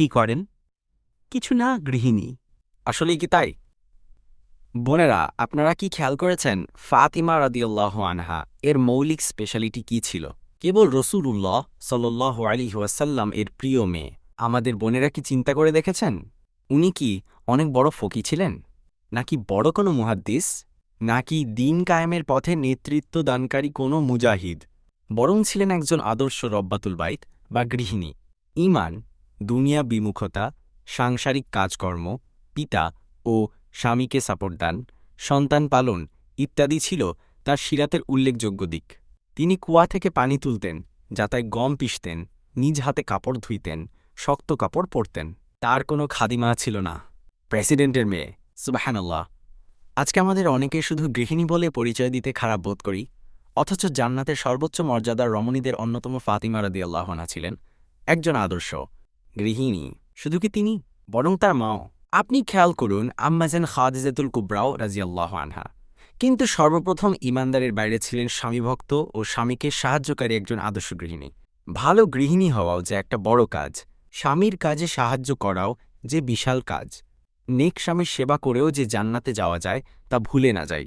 কি করেন? কিছু না, গৃহিণী। আসলেই কি তাই? বোনেরা, আপনারা কি খেয়াল করেছেন? ফাতিমা রাদিয়াল্লাহ আনহা, এর মৌলিক স্পেশালিটি কি ছিল? কেবল রসুলুল্লাহ সাল্লাহ আলী ওয়াসাল্লাম এর প্রিয় মেয়ে। আমাদের বোনেরা কি চিন্তা করে দেখেছেন? উনি কি অনেক বড় ফকি ছিলেন? নাকি বড় কোনো মুহাদ্দিস? নাকি দিন কায়েমের পথে নেতৃত্ব দানকারী কোনো মুজাহিদ? বরং ছিলেন একজন আদর্শ রব্বাতুল বাইত বা গৃহিণী। ইমান দুনিয়া বিমুখতা, সাংসারিক কাজকর্ম, পিতা ও স্বামীকে সাপোর্ট দান, সন্তান পালন ইত্যাদি ছিল তার সিরাতের উল্লেখযোগ্য দিক। তিনি কুয়া থেকে পানি তুলতেন, যাতায় গম পিষতেন, নিজ হাতে কাপড় ধুইতেন, শক্ত কাপড় পরতেন। তার কোনো খাদিমা ছিল না। প্রেসিডেন্টের মেয়ে, সুবাহানাল্লাহ। আজকে আমাদের অনেকে শুধু গৃহিণী বলে পরিচয় দিতে খারাপ বোধ করি, অথচ জান্নাতের সর্বোচ্চ মর্যাদার রমণীদের অন্যতম ফাতিমা রাদি আল্লাহনা ছিলেন একজন আদর্শ। গৃহিণী, শুধু কি তিনি, বরং তার মাও। আপনি খেয়াল করুন আম্মাজান খাদিজাতুল কুবরাও রাজিয়াল্লাহ আনহা। কিন্তু সর্বপ্রথম ইমানদারের বাইরে ছিলেন স্বামীভক্ত ও স্বামীকে সাহায্যকারী একজন আদর্শ গৃহিণী। ভালো গৃহিণী হওয়াও যে একটা বড় কাজ, স্বামীর কাজে সাহায্য করাও যে বিশাল কাজ। নেক স্বামীর সেবা করেও যে জান্নাতে যাওয়া যায়, তা ভুলে না যায়